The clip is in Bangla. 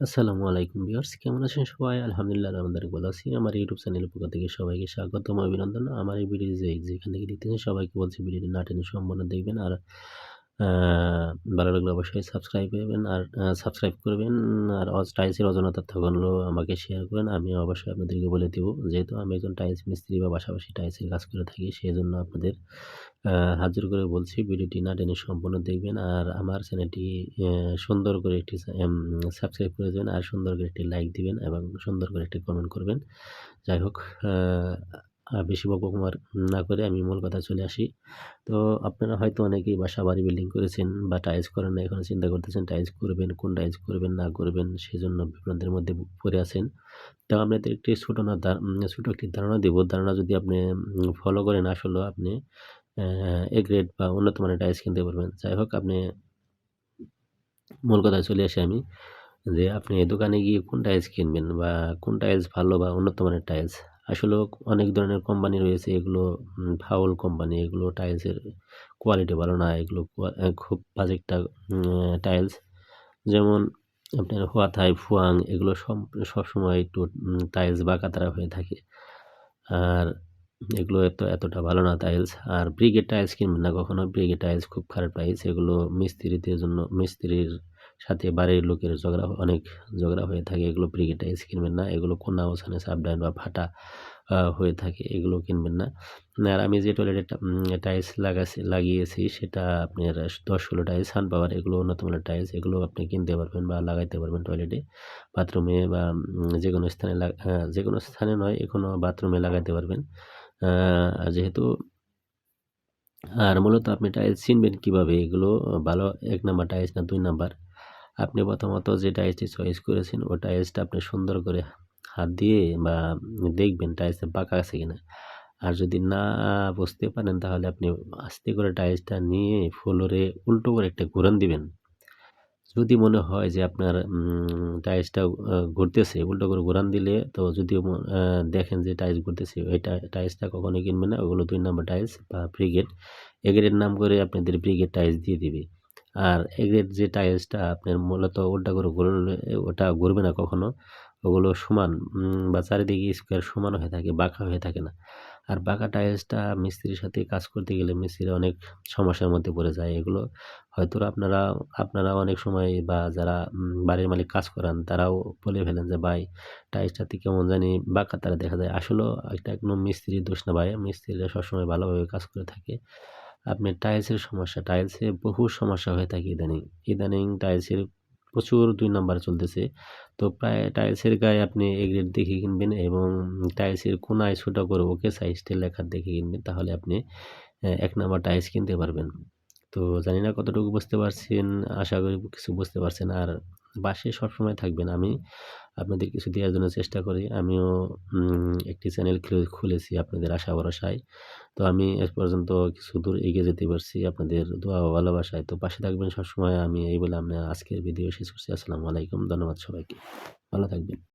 আসসালামু আলাইকুম ভিউয়ার্স, কেমন আছেন সবাই? আলহামদুলিল্লাহ আমাদের ভালো আছি। আমার ইউটিউব চ্যানেলের পক্ষ থেকে সবাইকে স্বাগতম, অভিনন্দন। আমার এই ভিডিও যে যেখান থেকে দেখতেছেন সবাইকে বলছি ভিডিওটি না টেনে সম্পূর্ণ দেখবেন। আর ভালো লাগলে অবশ্যই সাবস্ক্রাইব করবেন আর সাবস্ক্রাইব করবেন আর টাইলসের অজনতা থাকলেও আমাকে শেয়ার করেন আমি অবশ্যই আপনাদেরকে বলে দেবো, যেহেতু আমি একজন টাইলস মিস্ত্রি বা পাশাপাশি টাইলসের কাজ করে থাকি সেই জন্য আপনাদের হাজির করে বলছি। ভিডিওটি না টেনে সম্পূর্ণ দেখবেন আর আমার চ্যানেলটি সুন্দর করে একটি সাবস্ক্রাইব করে দেবেন আর সুন্দর করে একটি লাইক দিবেন এবং সুন্দর করে একটি কমেন্ট করবেন। যাই হোক বেশি বকবকমার না করে আমি মূল কথা চলে আসি। তো আপনারা হয়তো অনেকেই বাসা, বাড়ি বিল্ডিং করেছেন বা টাইলস করেন না এখনও চিন্তা করতেছেন টাইলস করবেন, কোন টাইলস করবেন, না করবেন, সেজন্য বিভ্রান্তের মধ্যে পড়ে আছেন। তো আপনাদের একটি ছোটো না ছোটো একটি ধারণা দেবো। ধারণা যদি আপনি ফলো করেন আসলে আপনি এ গ্রেড বা উন্নত মানের টাইলস কিনতে পারবেন। যাই হোক, আপনি মূল কথায় চলে আসি আমি যে আপনি দোকানে গিয়ে কোন টাইলস কিনবেন বা কোন টাইলস ভালো বা উন্নত মানের টাইলস আসলেও অনেক ধরনের কোম্পানি রয়েছে, এগুলো ফাউল কোম্পানি এগুলো টাইলসের কোয়ালিটি ভালো না, এগুলো খুব বাজে একটা টাইলস যেমন আপনার হোয়াথাই ফুয়াং এগুলো সব, সবসময় একটু টাইলস বা কাতারা হয়ে থাকে। আর এগুলো এত, এতটা ভালো না টাইলস আর ব্রিগেড টাইলস কিনবেন না কখনো। ব্রিগেড টাইলস খুব খারাপ টাইলস এগুলো মিস্ত্রিদের জন্য, মিস্ত্রির সাথে বাড়ির লোকের ঝগড়া, অনেক ঝগড়া হয়ে থাকে। এগুলো ব্রিগেড টাইলস কিনবেন না। এগুলো কোনা ওখানে সাবডাইন বা ফাটা হয়ে থাকে। এগুলো কিনবেন না। আর আমি যে টয়লেটে টাইলস লাগাছি, লাগিয়েছি, সেটা আপনার দশ ষোলো টাইলস, সান পাওয়ার। এগুলো মানের টাইলস। এগুলো আপনি কিনতে পারবেন বা লাগাইতে পারবেন টয়লেটে। বাথরুমে বা যে কোনো স্থানে যে কোনো স্থানে নয় এখনও বাথরুমে লাগাইতে পারবেন। যেহেতু, আর মূলত আপনি টাইলস চিনবেন কীভাবে? এগুলো ভালো এক নাম্বার, টাইলস না দুই নাম্বার? আপনি প্রথমত যে টাইলসটি চয়েস করেছেন ও টাইলসটা আপনি সুন্দর করে হাত দিয়ে বা দেখবেন টাইলসটা পাকা আছে কিনা। আর যদি না বুঝতে পারেন, তাহলে আপনি আস্তে করে টাইলসটা নিয়ে ফ্লোরে উল্টো করে একটা ঘুরান দিবেন। যদি মনে হয় যে আপনার টাইলসটা ঘুরতেছে, উল্টো করে ঘোরান দিলে তো যদি দেখেন যে টাইলস ঘুরতেছে, ওই টাইলসটা কখনোই কিনবেন না, ওগুলো দুই নম্বর টাইলস বা ব্রিগেড এগ্রেড নাম করে আপনাদের ব্রিগেড টাইলস দিয়ে দিবে। আর এগ্রেড যে টাইলসটা আপনার মূলত উল্টা করে ঘুরলে, ওটা ঘুরবে না কখনো। ওগুলো সমান বা চারিদিকে স্কোয়ার সমান হয়ে থাকে, বাঁকা হয়ে থাকে না। আর বাঁকা টাইলসটা মিস্ত্রির সাথে কাজ করতে গেলে মিস্ত্রি অনেক সমস্যার মধ্যে পড়ে যায়। এগুলো হয়তো আপনারা আপনারা অনেক সময় বা যারা বাড়ির মালিক কাজ করান, তারাও বলে ফেলেন যে, ভাই, টাইলসটাতে কেমন জানি বাঁকা তারা দেখা যায়। আসলেও একটা একদম মিস্ত্রির দোষ না ভাই। মিস্ত্রিরা সবসময় ভালোভাবে কাজ করে থাকে। আপনি টাইলসের সমস্যা, টাইলসে বহু সমস্যা হয়ে থাকে ইদানিং। ইদানিং টাইলসের প্রচুর দুই নাম্বার চলতেছে। তো প্রায় টাইলসের গায়ে আপনি এগ্রেড দেখে কিনবেন এবং টাইলসের কোনায় ছোটো করে ওকে সাইজটা লেখা দেখে কিনবেন, তাহলে আপনি এক নাম্বার টাইলস কিনতে পারবেন। তো জানি না কতটুকু বুঝতে পারছেন, আশা করি কিছু বুঝতে পারছেন। আর বাসে সবসময় থাকবেন। আমি আপনাদের কিছু দেওয়ার জন্য চেষ্টা করি। আমিও একটি চ্যানেল খুলেছি আপনাদের আশা ভরসায়। তো আমি এ পর্যন্ত কিছু দূর এগিয়ে যেতে পারছি আপনাদের দোয়া ভালোবাসায়। তো পাশে থাকবেন সবসময়। আমি এই বলে আমি আজকের ভিডিও শেষ করছি। আসসালামু আলাইকুম। ধন্যবাদ সবাইকে। ভালো থাকবেন।